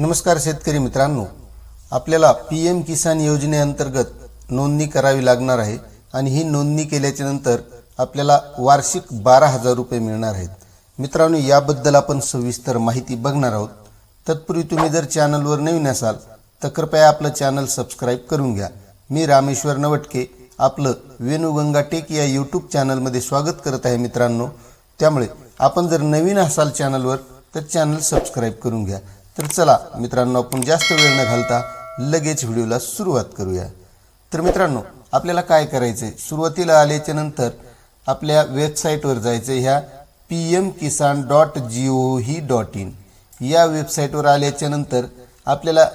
नमस्कार शेतकरी मित्रांनो. आपल्याला पी एम किसान योजनेअंतर्गत नोंदणी करावी लागणार आहे आणि ही नोंदणी केल्याच्यानंतर आपल्याला वार्षिक बारा हजार रुपये मिळणार आहेत. मित्रांनो याबद्दल आपण सविस्तर माहिती बघणार आहोत. तत्पूर्वी तुम्ही जर चॅनलवर नवीन असाल तर कृपया आपलं चॅनल सबस्क्राईब करून घ्या. मी रामेश्वर नवटके आपलं वेणुगंगा टेक या यूट्यूब चॅनलमध्ये स्वागत करत आहे मित्रांनो. त्यामुळे आपण जर नवीन असाल चॅनलवर तर चॅनल सबस्क्राईब करून घ्या. तर चला मित्रांनो आपण जास्त वेळ न घालता लगेच व्हिडिओला सुरुवात करूया. तर मित्रांनो आपल्याला काय करायचं आहे सुरुवातीला आल्याच्यानंतर आपल्या वेबसाईटवर जायचं ह्या P M Kisan dot G O V dot in या वेबसाईटवर आल्याच्यानंतर आपल्याला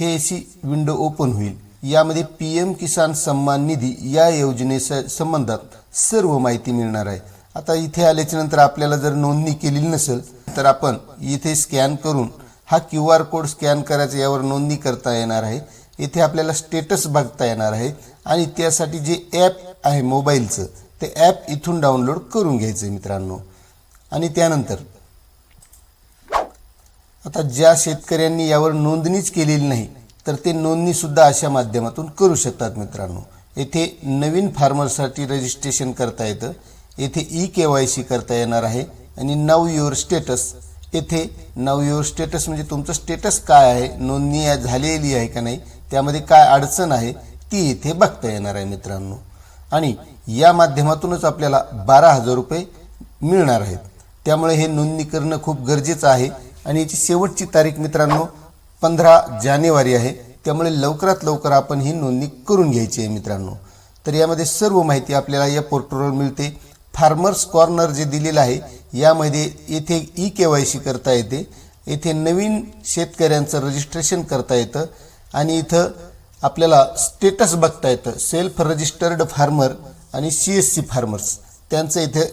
हे अशी विंडो ओपन होईल. यामध्ये पी एम किसान सन्मान निधी या योजनेस संबंधात सर्व माहिती मिळणार आहे. आता इथे आल्याच्यानंतर आपल्याला जर नोंदणी केलेली नसेल तर आपण इथे स्कॅन करून हा क्यू आर कोड स्कॅन करायचा यावर नोंदणी करता येणार आहे. इथे आपल्याला स्टेटस बघता येणार आहे. आणि त्यासाठी जे ॲप आहे मोबाईलचं ते ॲप इथून डाउनलोड करून घ्यायचं आहे मित्रांनो. आणि त्यानंतर आता ज्या शेतकऱ्यांनी यावर नोंदणीच केलेली नाही तर ते नोंदणीसुद्धा अशा माध्यमातून करू शकतात मित्रांनो. येथे नवीन फार्मरसाठी रजिस्ट्रेशन करता येतं. येथे ई के वाय सी करता येणार आहे. आणि नाव युअर स्टेटस येथे नाव युअर स्टेटस म्हणजे तुमचं स्टेटस काय आहे नोंदणी झालेली आहे का नाही त्यामध्ये काय अडचण आहे ती इथे बघता येणार आहे मित्रांनो. आणि या माध्यमातूनच आपल्याला बारा हजार रुपये मिळणार आहेत. त्यामुळे हे नोंदणी करणं खूप गरजेचं आहे. आणि याची शेवटची तारीख मित्रांनो पंधरा जानेवारी आहे. त्यामुळे लवकरात लवकर आपण ही नोंदणी करून घ्यायची आहे मित्रांनो. तर यामध्ये सर्व माहिती आपल्याला या पोर्टलवर मिळते. फार्मर्स कॉर्नर जे दिलेलं आहे यामध्ये येथे ई के वाय सी करता येते. येथे नवीन शेतकऱ्यांचं रजिस्ट्रेशन करता येतं. आणि इथं आपल्याला स्टेटस बघता येतं. सेल्फ रजिस्टर्ड फार्मर आणि सी एस सी फार्मर्स त्यांचं इथे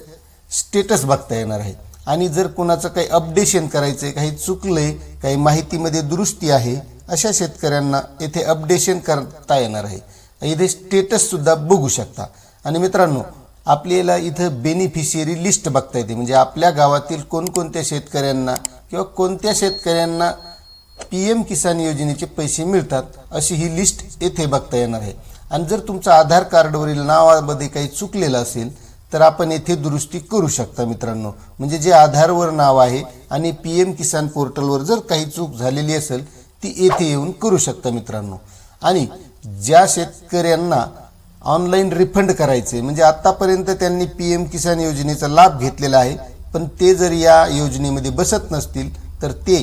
स्टेटस बघता येणार आहे. आणि जर कोणाचं काही अपडेशन करायचं आहे काही चुकलं आहे काही माहितीमध्ये दुरुस्ती आहे अशा शेतकऱ्यांना येथे अपडेशन करता येणार आहे. इथे स्टेटससुद्धा बघू शकता. आणि मित्रांनो आपल्याला इथं बेनिफिशियरी लिस्ट बघता येते. म्हणजे आपल्या गावातील कोणकोणत्या शेतकऱ्यांना किंवा कोणत्या शेतकऱ्यांना पी एम किसान योजनेचे पैसे मिळतात अशी ही लिस्ट येथे बघता येणार आहे. आणि जर तुमचं आधार कार्डवरील नावामध्ये काही चुकलेलं असेल तर आपण येथे दुरुस्ती करू शकता मित्रांनो. म्हणजे जे आधारवर नाव आहे आणि पी एम किसान पोर्टलवर जर काही चूक झालेली असेल ती येथे येऊन करू शकता मित्रांनो. आणि ज्या शेतकऱ्यांना ऑनलाईन रिफंड करायचे. म्हणजे आत्तापर्यंत त्यांनी पी एम किसान योजनेचा लाभ घेतलेला आहे. पण ते जर या योजनेमध्ये बसत नसतील तर ते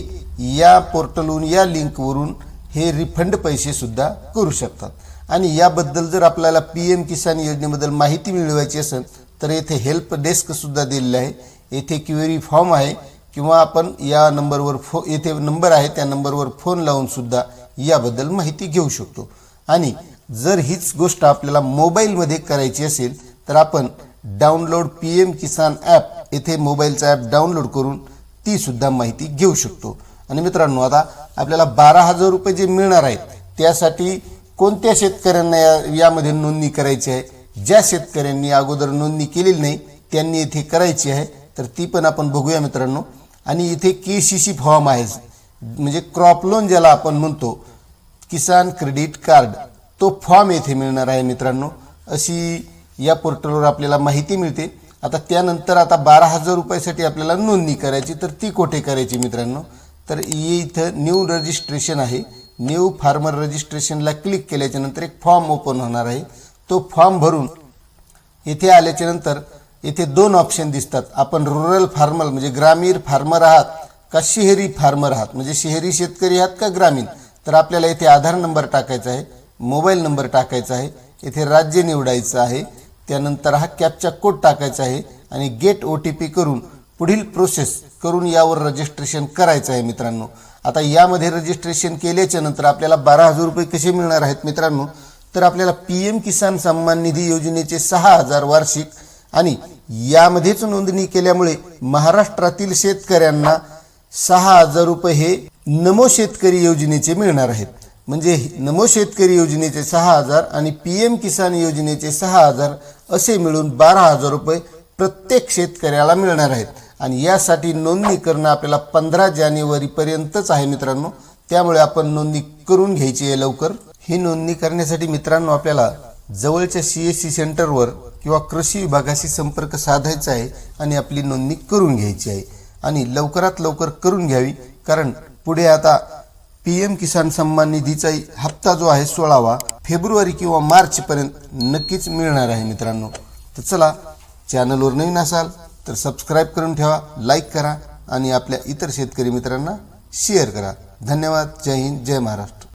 या पोर्टलवरून या लिंकवरून हे रिफंड पैसेसुद्धा करू शकतात. आणि याबद्दल जर आपल्याला पी एम किसान योजनेबद्दल माहिती मिळवायची असेल तर येथे हेल्प डेस्कसुद्धा दिलेलं आहे. येथे क्युरी फॉर्म आहे किंवा आपण या नंबरवर फो येथे नंबर आहे त्या नंबरवर फोन लावूनसुद्धा याबद्दल माहिती घेऊ शकतो. आणि जर हीच गोष्ट आपल्याला मोबाईलमध्ये करायची असेल तर आपण download P M Kisan app येथे मोबाईलचा ॲप डाउनलोड करून ती सुद्धा माहिती घेऊ शकतो. आणि मित्रांनो आता आपल्याला बारा हजार रुपये जे मिळणार आहेत त्यासाठी कोणत्या शेतकऱ्यांना या यामध्ये नोंदणी करायची आहे? ज्या शेतकऱ्यांनी अगोदर नोंदणी केलेली नाही त्यांनी इथे करायची आहे तर ती पण आपण बघूया मित्रांनो. आणि इथे के सी सी फॉर्म आहे. म्हणजे क्रॉप लोन ज्याला आपण म्हणतो किसान क्रेडिट कार्ड. तो फॉर्म येथे मिळणार आहे मित्रांनो. अशी या पोर्टलवर आपल्याला माहिती मिळते. आता त्यानंतर आता बारा हजार रुपयासाठी आपल्याला नोंदणी करायची तर ती कोठे करायची मित्रांनो? तर ये इथं न्यू रजिस्ट्रेशन आहे. न्यू फार्मर रजिस्ट्रेशनला क्लिक केल्याच्यानंतर एक फॉर्म ओपन होणार आहे. तो फॉर्म भरून इथे आल्याच्यानंतर येथे इथे दोन ऑप्शन दिसतात. आपण रुरल फार्मर म्हणजे ग्रामीण फार्मर आहात का शहरी फार्मर आहात? म्हणजे शहरी शेतकरी आहात का ग्रामीण? तर आपल्याला इथे आधार नंबर टाकायचा आहे. मोबाईल नंबर टाकायचा आहे इथे राज्य निवडायचं आहे त्यानंतर हा कॅपचा कोड टाकायचा आहे आणि गेट ओ टी पी करून पुढील प्रोसेस करून यावर रजिस्ट्रेशन करायचं आहे मित्रांनो. आता यामध्ये रजिस्ट्रेशन केल्याच्यानंतर आपल्याला बारा हजार रुपये कसे मिळणार आहेत मित्रांनो? तर आपल्याला पी एम किसान सन्मान निधी योजनेचे सहा हजार वार्षिक आणि यामध्येच नोंदणी केल्यामुळे महाराष्ट्रातील शेतकऱ्यांना सहा हजार रुपये हे नमो शेतकरी योजनेचे मिळणार आहेत. म्हणजे नमो शेतकरी योजनेचे सहा हजार आणि पी एम किसान योजनेचे सहा हजार असे मिळून बारा हजार रुपये प्रत्येक शेतकऱ्याला मिळणार आहेत. आणि यासाठी नोंदणी करणं आपल्याला पंधरा जानेवारीपर्यंतच आहे मित्रांनो. त्यामुळे आपण नोंदणी करून घ्यायची आहे लवकर. ही नोंदणी करण्यासाठी मित्रांनो आपल्याला जवळच्या सी एस सी सेंटरवर किंवा कृषी विभागाशी संपर्क साधायचा आहे आणि आपली नोंदणी करून घ्यायची आहे. आणि लवकरात लवकर करून घ्यावी कारण पुढे आता पी एम किसान सन्मान निधीचा हप्ता जो आहे सोळावा फेब्रुवारी किंवा मार्च पर्यंत नक्कीच मिळणार आहे मित्रांनो. तर चला चॅनलवर नवीन असाल तर सबस्क्राईब करून ठेवा लाईक करा आणि आपल्या इतर शेतकरी मित्रांना शेअर करा. धन्यवाद. जय हिंद. जय महाराष्ट्र.